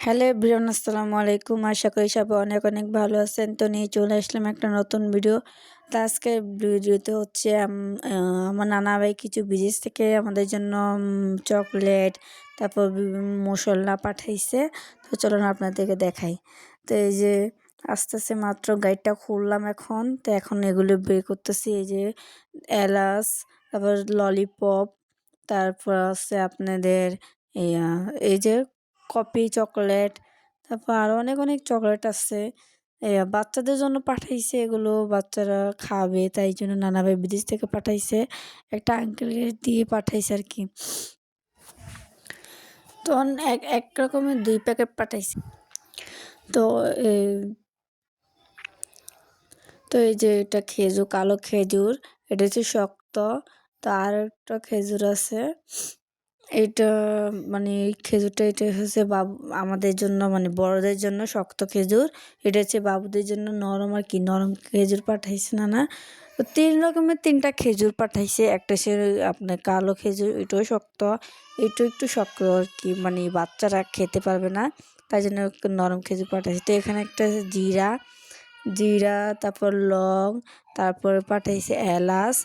Hello everyone, আসসালামু আলাইকুম। আশা করি সবাই অনেক অনেক ভালো আছেন। তো নিয়ে চলে আসলাম একটা নতুন ভিডিও। তো আজকে ভিডিওতে হচ্ছে আমার নানা ভাই কিছু বিদেশ থেকে আমাদের জন্য চকলেট, তারপর মশলা পাঠাইছে। তো চলুন আপনাদেরকে দেখাই। তো এই যে, আস্তে আস্তে মাত্র গাইডটা খুললাম এখন। তো এখন এগুলো বের করতেছি। এই যে, এলাচ, তারপর ললিপপ, তারপর আছে আপনাদের এই যে কপি চকলেট, তারপর আরও অনেক অনেক চকলেট আছে। বাচ্চাদের জন্য পাঠাইছে এগুলো, বাচ্চারা খাবে তাই জন্য নানা ভাই বিদেশ থেকে পাঠাইছে। একটা আঙ্কেলকে দিয়ে পাঠাইছে আর কি তো এক এক রকমের দুই প্যাকেট পাঠাইছে। তো তো এই যে এটা খেজুর, কালো খেজুর, এটা হচ্ছে শক্ত, তো আর একটা খেজুর আছে। এটা মানে এই খেজুরটা এটা হচ্ছে বাবু, আমাদের জন্য মানে বড়দের জন্য শক্ত খেজুর। এটা হচ্ছে বাবুদের জন্য নরম আর কি, নরম খেজুর পাঠাইছে না না তো তিন রকমের তিনটা খেজুর পাঠাইছে। একটা সে আপনার কালো খেজুর, এটাও শক্ত। এটাও একটু শক্ত আর কি মানে বাচ্চারা খেতে পারবে না, তাই জন্য নরম খেজুর পাঠাইছে। তো এখানে একটা জিরা জিরা, তারপর লং, তারপরে পাঠাইছে এলাচ।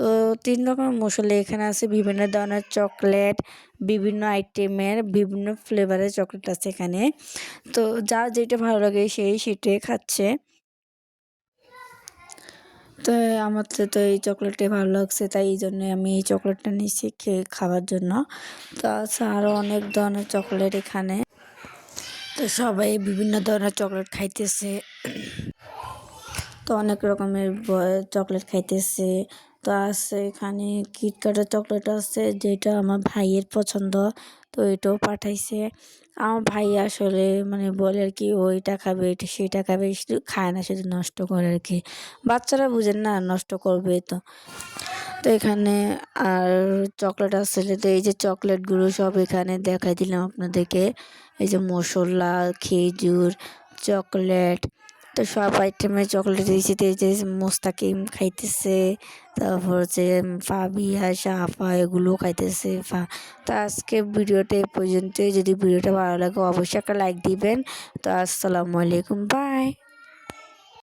তো তিন রকমের মশলা এখানে আছে। বিভিন্ন ধরনের চকলেট, বিভিন্ন আইটেমের, বিভিন্ন ফ্লেভারের চকলেট আছে এখানে। তো যার যেটা ভালো লাগে সেই সেটাই খাচ্ছে। তো আমার তো এই চকলেটটাই ভালো লাগছে, তাই এই জন্য আমি এই চকলেটটা নিয়েছি খেয়ে খাওয়ার জন্য। তো আছে আরও অনেক ধরনের চকলেট এখানে। তো সবাই বিভিন্ন ধরনের চকলেট খাইতেছে। তো অনেক রকমের চকলেট খাইতেছে। তো আছে, এখানে কিটক্যাটের চকলেট আছে, যেটা আমার ভাইয়ের পছন্দ, তো এটাও পাঠাইছে। আমার ভাই আসলে মানে বলে আর কি ওইটা খাবে, এটা সেটা খাবে খায় না, শুধু নষ্ট করে আর কি। বাচ্চারা বুঝেন না, নষ্ট করবে তো। তো এখানে আর চকলেট আসলে তো এই যে চকলেটগুলো সব এখানে দেখাই দিলাম আপনাদেরকে। এই যে মশলা, খেজুর চকলেট তো সব আইটেমে চকলেট দিয়েছি দিয়েছে মোস্তাকিম খাইতেছে, তারপর হচ্ছে ফাবিয়া সাফা এগুলো খাইতেছে তো আজকে ভিডিওটা এ পর্যন্তই। যদি ভিডিওটা ভালো লাগে, অবশ্যই একটা লাইক দিবেন। তো আসসালামু আলাইকুম বাই